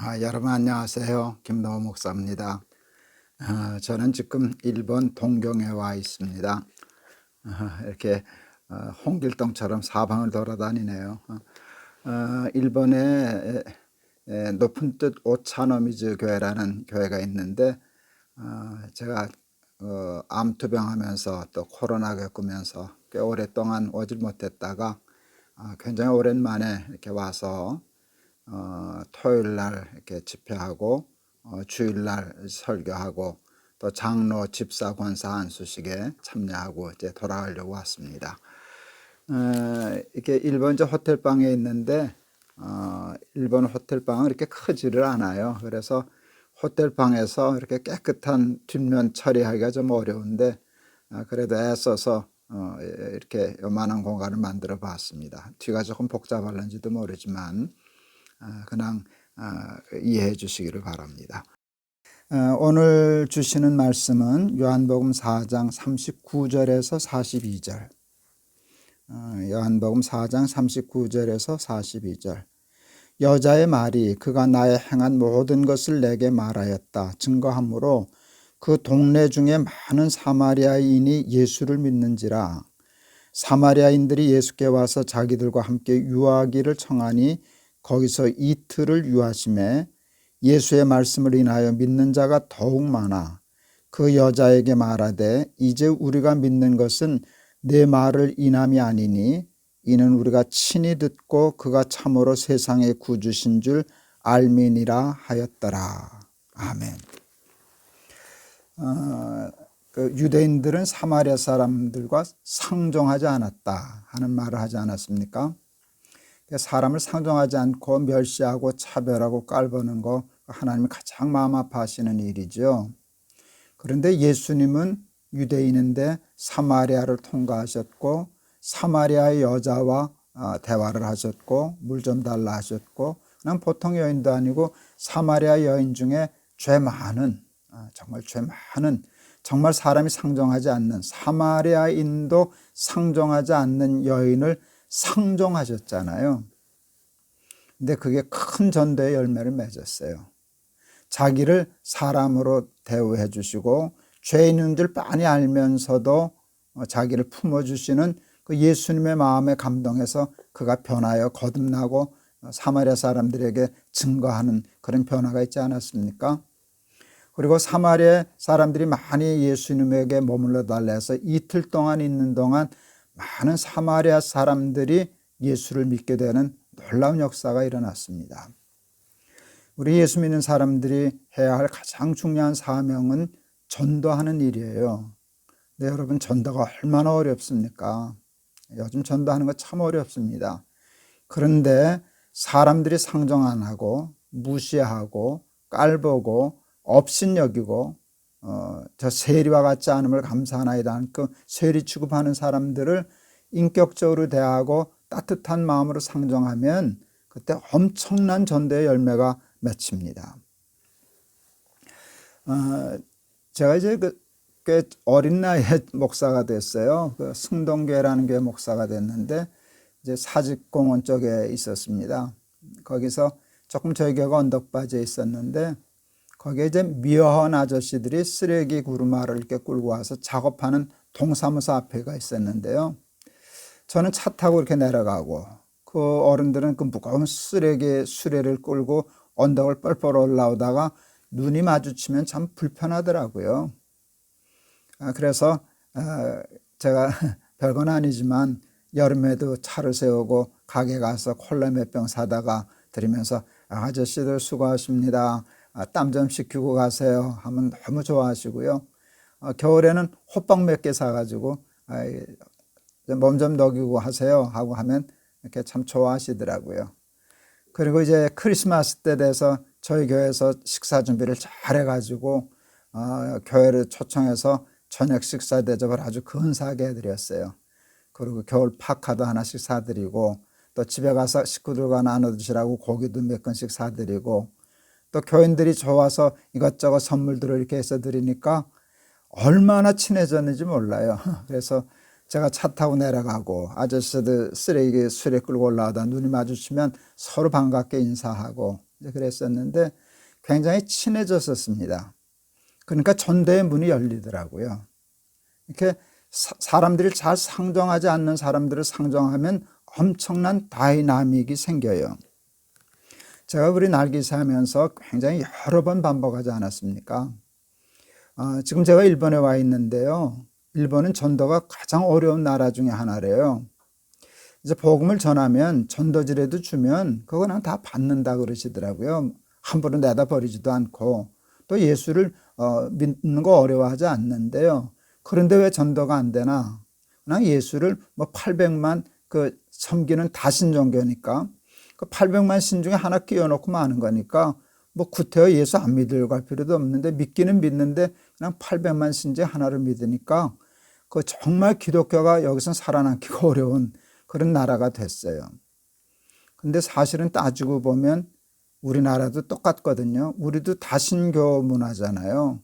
아, 여러분 안녕하세요. 김노호 목사입니다. 아, 저는 지금 일본 동경에 와 있습니다. 아, 이렇게 어, 홍길동처럼 사방을 돌아다니네요. 어, 어, 일본에 높은 뜻 오차노미즈 교회라는 교회가 있는데 어, 제가 어, 암투병하면서 또 코로나 겪으면서 꽤 오랫동안 오질 못했다가 아, 굉장히 오랜만에 이렇게 와서 어, 토요일 날 이렇게 집회하고 어, 주일 날 설교하고 또 장로 집사 권사 안수식에 참여하고 이제 돌아가려고 왔습니다. 어, 이렇게 일본 저 호텔 방에 있는데 어, 일본 호텔 방은 이렇게 크지를 않아요. 그래서 호텔 방에서 이렇게 깨끗한 뒷면 처리하기가 좀 어려운데 아, 그래도 애써서 어, 이렇게 요만한 공간을 만들어 봤습니다. 뒤가 조금 복잡할는지도 모르지만 아, 그냥 아, 이해해 주시기를 바랍니다. 어, 오늘 주시는 말씀은 요한복음 4장 39절에서 42절. 어, 요한복음 4장 39절에서 42절. 여자의 말이 그가 나의 행한 모든 것을 내게 말하였다 증거하므로 그 동네 중에 많은 사마리아인이 예수를 믿는지라 사마리아인들이 예수께 와서 자기들과 함께 유하기를 청하니 거기서 이틀을 유하심에 예수의 말씀을 인하여 믿는 자가 더욱 많아 그 여자에게 말하되 이제 우리가 믿는 것은 내 말을 인함이 아니니 이는 우리가 친히 듣고 그가 참으로 세상의 구주신 줄 알민이라 하였더라. 아멘. 어, 그 유대인들은 사마리아 사람들과 상종하지 않았다 하는 말을 하지 않았습니까? 사람을 상종하지 않고 멸시하고 차별하고 깔보는 거 하나님이 가장 마음 아파하시는 일이죠. 그런데 예수님은 유대인인데 사마리아를 통과하셨고 사마리아의 여자와 아, 대화를 하셨고 물 좀 달라 하셨고 그냥 보통 여인도 아니고 사마리아 여인 중에 죄 많은 아, 정말 죄 많은 정말 사람이 상종하지 않는 사마리아인도 상종하지 않는 여인을 상종하셨잖아요. 근데 그게 큰 전도의 열매를 맺었어요. 자기를 사람으로 대우해 주시고 죄 있는 줄 빤히 알면서도 어, 자기를 품어 주시는 그 예수님의 마음에 감동해서 그가 변하여 거듭나고 어, 사마리아 사람들에게 증거하는 그런 변화가 있지 않았습니까? 그리고 사마리아 사람들이 많이 예수님에게 머물러 달라 해서 이틀 동안 있는 동안 많은 사마리아 사람들이 예수를 믿게 되는 놀라운 역사가 일어났습니다. 우리 예수 믿는 사람들이 해야 할 가장 중요한 사명은 전도하는 일이에요. 네, 여러분 전도가 얼마나 어렵습니까? 요즘 전도하는 거 참 어렵습니다. 그런데 사람들이 상정 안 하고 무시하고 깔보고 업신여기고 어, 저 세리와 같지 않음을 감사하나이다. 그 세리 취급하는 사람들을 인격적으로 대하고 따뜻한 마음으로 상정하면 그때 엄청난 전도의 열매가 맺힙니다. 어, 제가 이제 그, 꽤 어린 나이에 목사가 됐어요. 그 승동교회라는 교회 목사가 됐는데 이제 사직공원 쪽에 있었습니다. 거기서 조금 저희 교회가 언덕바지에 있었는데 거기에 이제 미어헌 아저씨들이 쓰레기 구루마를 이렇게 끌고 와서 작업하는 동사무소 앞에가 있었는데요. 저는 차 타고 이렇게 내려가고 그 어른들은 그 무거운 쓰레기 수레를 끌고 언덕을 뻘뻘 올라오다가 눈이 마주치면 참 불편하더라고요. 아, 그래서 아, 제가 별건 아니지만 여름에도 차를 세우고 가게 가서 콜라 몇 병 사다가 드리면서 아저씨들 수고하십니다. 아, 땀좀 식히고 가세요 하면 너무 좋아하시고요. 어, 겨울에는 호빵 몇 개 사가지고 몸 좀 녹이고 하세요 하고 하면 이렇게 참 좋아하시더라고요. 그리고 이제 크리스마스 때 돼서 저희 교회에서 식사 준비를 잘 해가지고 어, 교회를 초청해서 저녁 식사 대접을 아주 근사하게 해드렸어요. 그리고 겨울 파카도 하나씩 사드리고 또 집에 가서 식구들과 나눠 드시라고 고기도 몇 건씩 사드리고 또 교인들이 좋아서 이것저것 선물들을 이렇게 해서 드리니까 얼마나 친해졌는지 몰라요. 그래서 제가 차 타고 내려가고 아저씨들 쓰레기 수레 끌고 올라오다 눈이 마주치면 서로 반갑게 인사하고 그랬었는데 굉장히 친해졌었습니다. 그러니까 전도의 문이 열리더라고요. 이렇게 사, 사람들이 잘 상정하지 않는 사람들을 상정하면 엄청난 다이나믹이 생겨요. 제가 우리 날기사 하면서 굉장히 여러 번 반복하지 않았습니까? 어, 지금 제가 일본에 와 있는데요. 일본은 전도가 가장 어려운 나라 중에 하나래요. 이제 복음을 전하면 전도지라도 주면 그거는 다 받는다 그러시더라고요. 함부로 내다 버리지도 않고 또 예수를 어, 믿는 거 어려워하지 않는데요. 그런데 왜 전도가 안 되나? 그냥 예수를 뭐 800만 그 섬기는 다신 종교니까 그 800만 신 중에 하나 끼워놓고 마는 거니까 뭐 구태여 예수 안 믿으려고 할 필요도 없는데 믿기는 믿는데 그냥 800만 신중 하나를 믿으니까 그 정말 기독교가 여기서 살아남기가 어려운 그런 나라가 됐어요. 근데 사실은 따지고 보면 우리나라도 똑같거든요. 우리도 다신교 문화잖아요.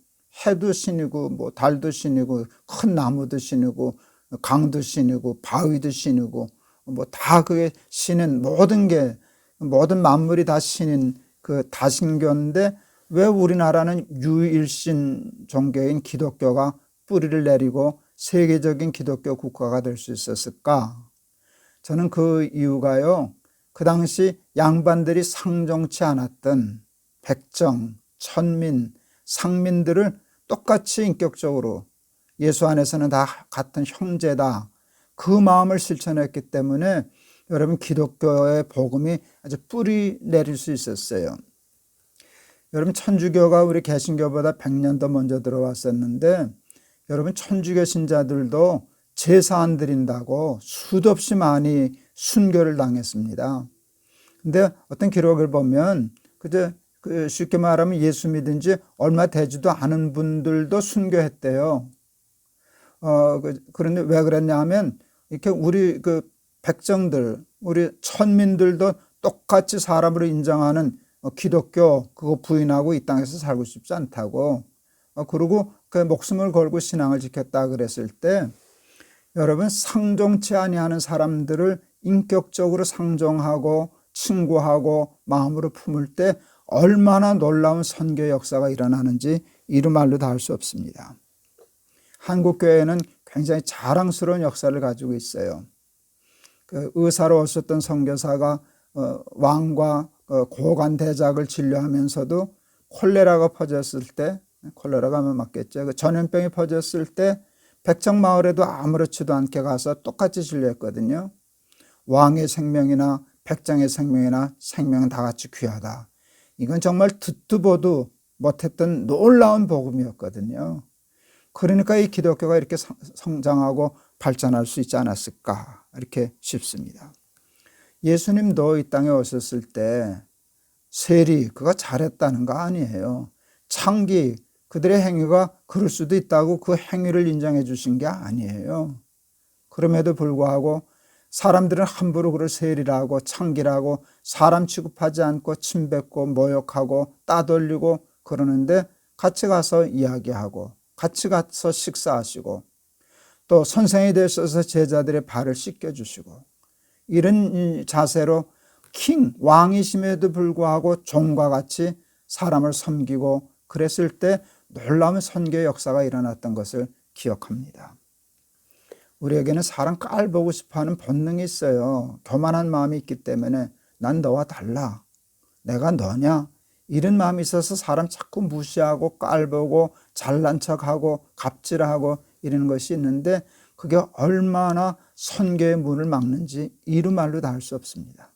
해도 신이고 뭐 달도 신이고 큰 나무도 신이고 강도 신이고 바위도 신이고 뭐 다 그게 신은 모든 게 모든 만물이 다 신인 그 다신교인데 왜 우리나라는 유일신 종교인 기독교가 뿌리를 내리고 세계적인 기독교 국가가 될 수 있었을까? 저는 그 이유가요. 그 당시 양반들이 상종치 않았던 백정, 천민, 상민들을 똑같이 인격적으로 예수 안에서는 다 같은 형제다. 그 마음을 실천했기 때문에 여러분 기독교의 복음이 아주 뿌리 내릴 수 있었어요. 여러분 천주교가 우리 개신교보다 100년 더 먼저 들어왔었는데 여러분 천주교 신자들도 제사 안 드린다고 수도 없이 많이 순교를 당했습니다. 근데 어떤 기록을 보면 그저 그 쉽게 말하면 예수 믿은 지 얼마 되지도 않은 분들도 순교했대요. 어, 그, 그런데 왜 그랬냐 하면 이렇게 우리 그 백성들, 우리 천민들도 똑같이 사람으로 인정하는 기독교 그거 부인하고 이 땅에서 살고 싶지 않다고. 어, 그리고 그 목숨을 걸고 신앙을 지켰다 그랬을 때 여러분 상종치 아니하는 사람들을 인격적으로 상종하고 친구하고 마음으로 품을 때 얼마나 놀라운 선교 역사가 일어나는지 이루 말로 다 할 수 없습니다. 한국 교회는 굉장히 자랑스러운 역사를 가지고 있어요. 그 의사로 오셨던 선교사가 어, 왕과 어, 고관 대작을 진료하면서도 콜레라가 퍼졌을 때 콜레라가 하면 맞겠죠. 그 전염병이 퍼졌을 때 백정 마을에도 아무렇지도 않게 가서 똑같이 진료했거든요. 왕의 생명이나 백정의 생명이나 생명은 다 같이 귀하다. 이건 정말 듣도 보도 못했던 놀라운 복음이었거든요. 그러니까 이 기독교가 이렇게 성장하고 발전할 수 있지 않았을까 이렇게 싶습니다. 예수님도 이 땅에 오셨을 때 세리 그가 잘했다는 거 아니에요. 창기 그들의 행위가 그럴 수도 있다고 그 행위를 인정해 주신 게 아니에요. 그럼에도 불구하고 사람들은 함부로 그를 세리라고 창기라고 사람 취급하지 않고 침뱉고 모욕하고 따돌리고 그러는데 같이 가서 이야기하고 같이 가서 식사하시고 또 선생이 되셔서 제자들의 발을 씻겨주시고 이런 자세로 킹 왕이심에도 불구하고 종과 같이 사람을 섬기고 그랬을 때 놀라운 선교 역사가 일어났던 것을 기억합니다. 우리에게는 사람 깔보고 싶어 하는 본능이 있어요. 교만한 마음이 있기 때문에 난 너와 달라. 내가 너냐? 이런 마음이 있어서 사람 자꾸 무시하고 깔보고 잘난 척하고 갑질하고 이러는 것이 있는데 그게 얼마나 선교의 문을 막는지 이루 말로 다 할 수 없습니다.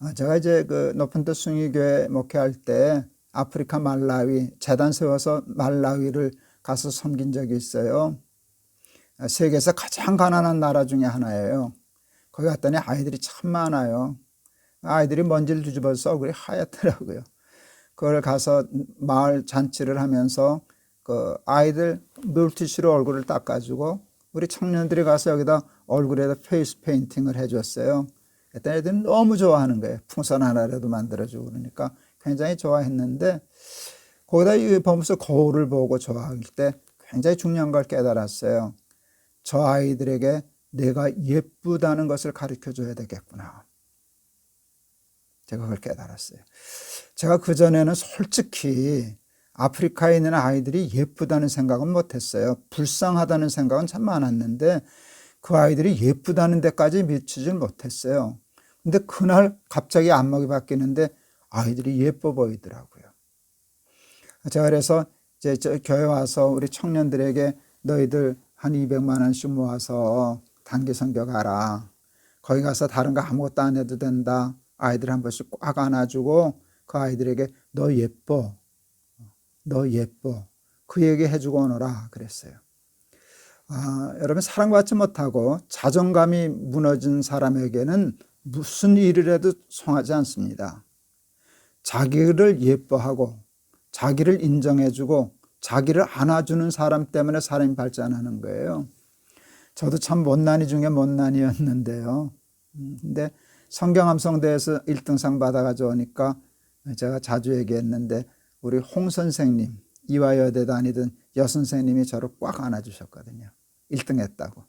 아, 제가 이제 그 높은 뜻 숭의교회 목회할 때 아프리카 말라위 재단 세워서 말라위를 가서 섬긴 적이 있어요. 세계에서 가장 가난한 나라 중에 하나예요. 거기 갔더니 아이들이 참 많아요. 아이들이 먼지를 뒤집어서 얼굴이 하얗더라고요. 그걸 가서 마을 잔치를 하면서 그 아이들 물티슈로 얼굴을 닦아주고 우리 청년들이 가서 여기다 얼굴에다 페이스 페인팅을 해줬어요. 그때 애들은 너무 좋아하는 거예요. 풍선 하나라도 만들어주고 그러니까 굉장히 좋아했는데 거기다 이 보면서 거울을 보고 좋아할 때 굉장히 중요한 걸 깨달았어요. 저 아이들에게 내가 예쁘다는 것을 가르쳐 줘야 되겠구나. 제가 그걸 깨달았어요. 제가 그전에는 솔직히 아프리카에 있는 아이들이 예쁘다는 생각은 못했어요. 불쌍하다는 생각은 참 많았는데 그 아이들이 예쁘다는 데까지 미치질 못했어요. 근데 그날 갑자기 안목이 바뀌는데 아이들이 예뻐 보이더라고요. 제가 그래서 이제 저 교회 와서 우리 청년들에게 너희들 한 200만 원씩 모아서 단기 선교 가라. 거기 가서 다른 거 아무것도 안 해도 된다. 아이들 한 번씩 꽉 안아주고 그 아이들에게 너 예뻐. 너 예뻐. 그 얘기 해주고 오너라. 그랬어요. 아, 여러분 사랑받지 못하고 자존감이 무너진 사람에게는 무슨 일을 해도 송하지 않습니다. 자기를 예뻐하고 자기를 인정해주고 자기를 안아주는 사람 때문에 사람이 발전하는 거예요. 저도 참 못난이 중에 못난이였는데요. 음, 근데 성경함성대에서 1등상 받아가지고 오니까 제가 자주 얘기했는데 우리 홍 선생님, 이화여대 다니던 여 선생님이 저를 꽉 안아주셨거든요. 1등 했다고.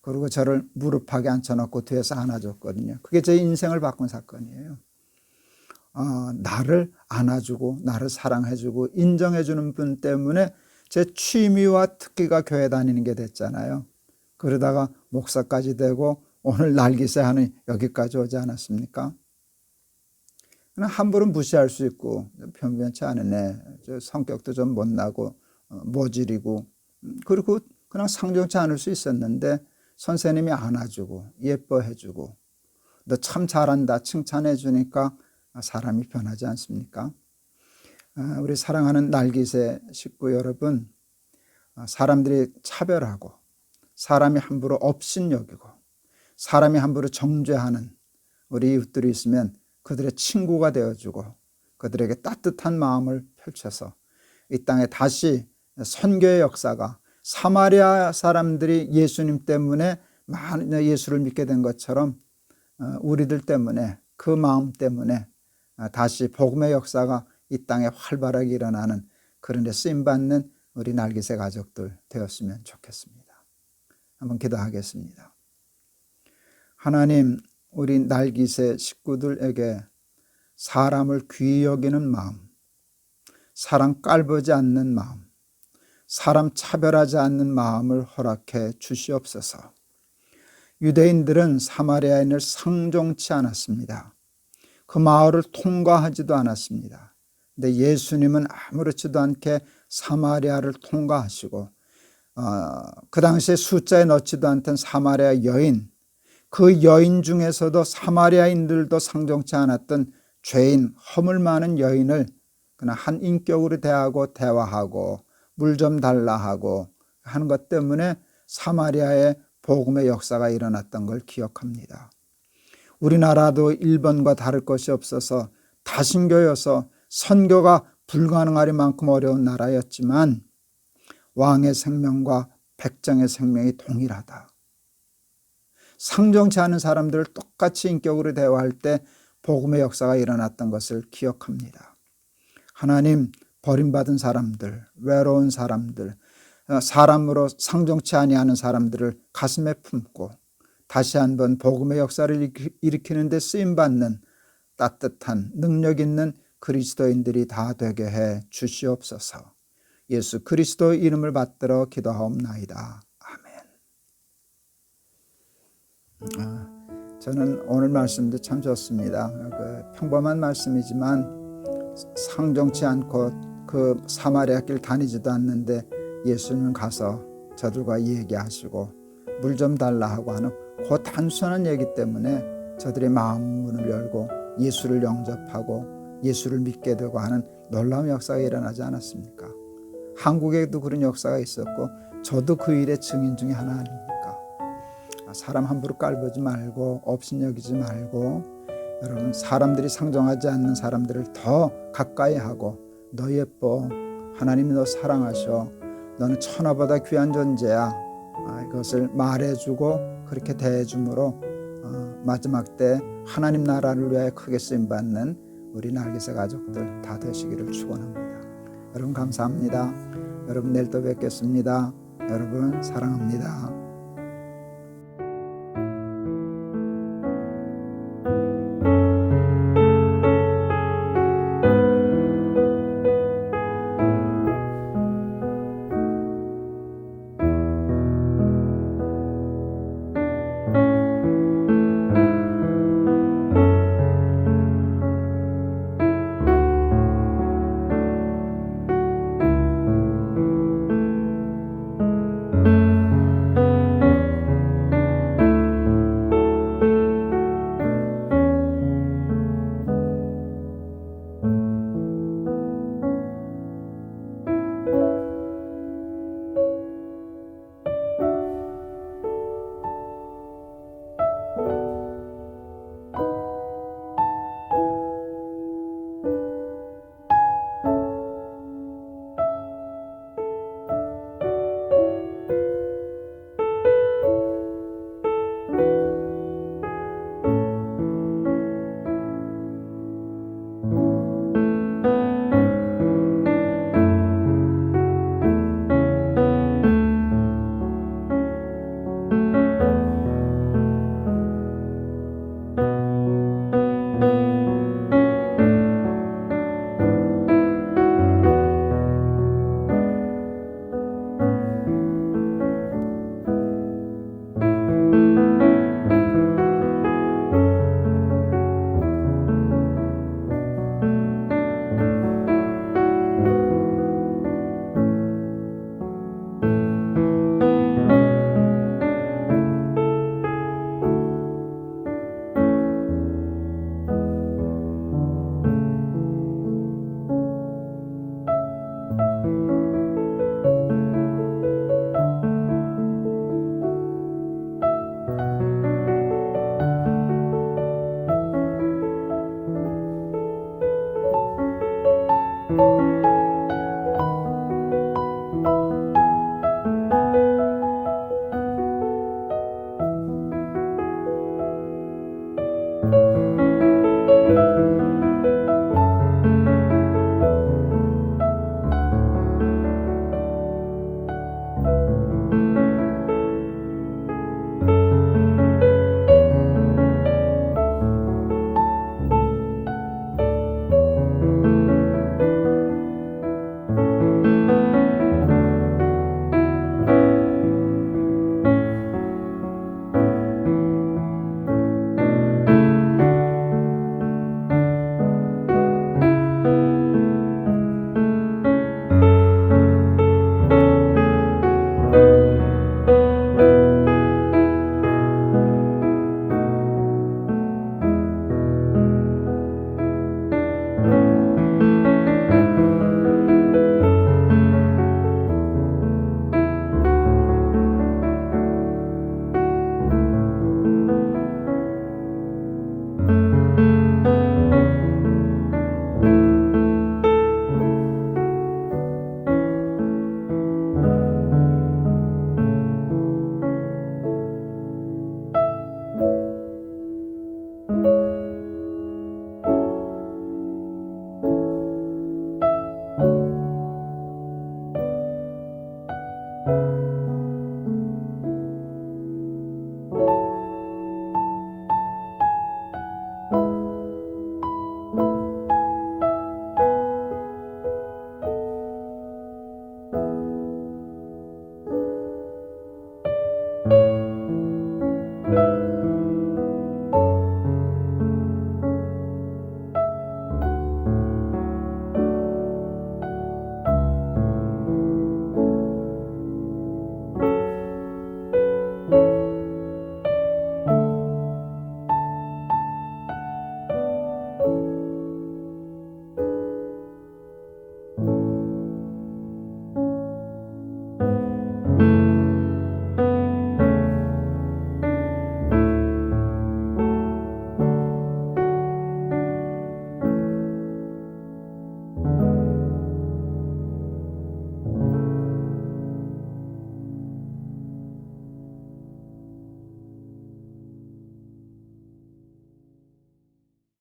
그리고 저를 무릎하게 앉혀놓고 뒤에서 안아줬거든요. 그게 제 인생을 바꾼 사건이에요. 어, 나를 안아주고 나를 사랑해주고 인정해주는 분 때문에 제 취미와 특기가 교회 다니는 게 됐잖아요. 그러다가 목사까지 되고 오늘 날기세 하는 여기까지 오지 않았습니까? 함부로 무시할 수 있고 변변치 않은 애, 성격도 좀 못나고 어, 모질이고 음, 그리고 그냥 상정치 않을 수 있었는데 선생님이 안아주고 예뻐해주고 너 참 잘한다 칭찬해 주니까 사람이 변하지 않습니까? 아, 우리 사랑하는 날기새 식구 여러분, 아, 사람들이 차별하고 사람이 함부로 업신 여기고 사람이 함부로 정죄하는 우리 이웃들이 있으면 그들의 친구가 되어주고 그들에게 따뜻한 마음을 펼쳐서 이 땅에 다시 선교의 역사가 사마리아 사람들이 예수님 때문에 많은 예수를 믿게 된 것처럼 어, 우리들 때문에 그 마음 때문에 어, 다시 복음의 역사가 이 땅에 활발하게 일어나는 그런 데 쓰임받는 우리 날기새 가족들 되었으면 좋겠습니다. 한번 기도하겠습니다. 하나님, 우리 날기새 식구들에게 사람을 귀히 여기는 마음, 사람 깔보지 않는 마음, 사람 차별하지 않는 마음을 허락해 주시옵소서. 유대인들은 사마리아인을 상종치 않았습니다. 그 마을을 통과하지도 않았습니다. 근데 예수님은 아무렇지도 않게 사마리아를 통과하시고 어, 그 당시에 숫자에 넣지도 않던 사마리아 여인, 그 여인 중에서도 사마리아인들도 상종치 않았던 죄인, 허물 많은 여인을 그냥 한 인격으로 대하고 대화하고 물 좀 달라 하고 하는 것 때문에 사마리아의 복음의 역사가 일어났던 걸 기억합니다. 우리나라도 일본과 다를 것이 없어서 다신교여서 선교가 불가능하리만큼 어려운 나라였지만 왕의 생명과 백정의 생명이 동일하다. 상정치 않은 사람들을 똑같이 인격으로 대화할 때 복음의 역사가 일어났던 것을 기억합니다. 하나님 버림받은 사람들, 외로운 사람들, 어, 사람으로 상정치 아니하는 사람들을 가슴에 품고 다시 한번 복음의 역사를 일으키는 데 쓰임 받는 따뜻한 능력 있는 그리스도인들이 다 되게 해 주시옵소서. 예수 그리스도 이름을 받들어 기도하옵나이다. 아멘. 아, 저는 오늘 말씀도 참 좋습니다. 그 평범한 말씀이지만 상정치 않고 그 사마리아 길 다니지도 않는데 예수님 가서 저들과 얘기하시고 물 좀 달라 하고 하는 그 단순한 얘기 때문에 저들의 마음 문을 열고 예수를 영접하고 예수를 믿게 되고 하는 놀라운 역사가 일어나지 않았습니까? 한국에도 그런 역사가 있었고 저도 그 일의 증인 중에 하나 아닙니까? 아, 사람 함부로 깔보지 말고 업신여기지 말고 여러분 사람들이 상정하지 않는 사람들을 더 가까이 하고 너 예뻐 하나님이 너 사랑하셔 너는 천하보다 귀한 존재야 아, 이것을 말해주고 그렇게 대해줌으로 어, 마지막 때 하나님 나라를 위하여 크게 쓰임 받는 우리 날개새 가족들 다 되시기를 축원합니다. 여러분 감사합니다. 여러분 내일 또 뵙겠습니다. 여러분 사랑합니다.